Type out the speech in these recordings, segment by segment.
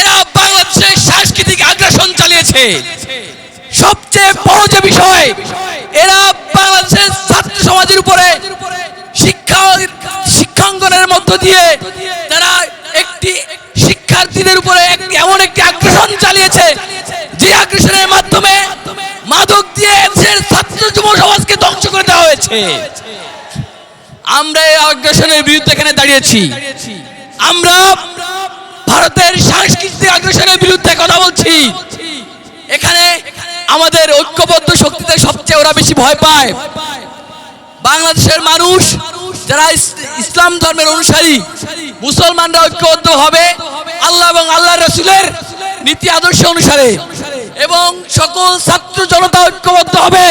এরা বাংলাদেশের সাংস্কৃতিক আগ্রাসন চালিয়েছে। সবচেয়ে বড় যে বিষয়, এরা বাংলাদেশের ছাত্র সমাজের উপরে শিক্ষা, শিক্ষাঙ্গনের মধ্য দিয়ে তারা একটি শিক্ষার্থীদের উপরে এমন একটি আগ্রাসন চালিয়েছে, যে আগ্রাসনের মাধ্যমে মাদক দিয়ে ছাত্র যুব সমাজকে ধ্বংস করে দেওয়া হয়েছে। আমরা এই আগ্রাসনের বিরুদ্ধে এখানে দাঁড়িয়েছি। আমরা ভারতের সাংস্কৃতিক আগ্রাসনের বিরুদ্ধে কথা বলছি। এখানে আমাদের ঐক্যবদ্ধ শক্তিতে সবচেয়ে ওরা বেশি ভয় পায়। বাংলাদেশের মানুষ যারা ইসলাম ধর্মের অনুসারী, মুসলমানরা ঐক্যবদ্ধ হবে আল্লাহ এবং আল্লাহ রসুলের নীতি আদর্শ অনুসারে। এবং সকল ছাত্র জনতা ঐক্যবদ্ধ হবে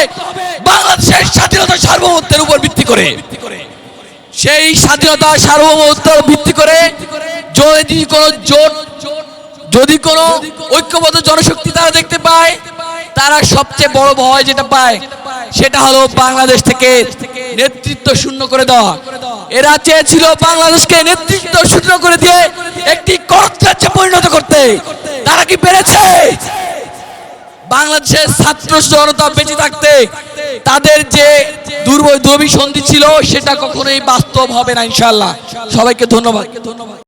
বাংলাদেশের স্বাধীনতা সার্বভৌমত্বের উপর ভিত্তি করে। সেই স্বাধীনতা সার্বভৌমত্বের ভিত্তি করে যদি কোনো জোট, যদি কোনো ঐক্যবদ্ধ জনশক্তি তারা দেখতে পায়, তারা সবচেয়ে বড় ভয় যেটা পায়, সেটা হলো বাংলাদেশ থেকে নেতৃত্ব শূন্য করে দেওয়া। এরা চেয়েছিল বাংলাদেশকে নেতৃত্ব শূন্য করে দিয়ে একটি করত্রাজ্যে পরিণত করতে। তারা কি পেরেছে? বাংলাদেশের ছাত্র জনতা বেঁচে থাকতে, তাদের যে দুর্বল দুর্বিসন্ধি ছিল, সেটা কখনোই বাস্তব হবে না ইনশাল্লাহ সবাইকে ধন্যবাদ ধন্যবাদ।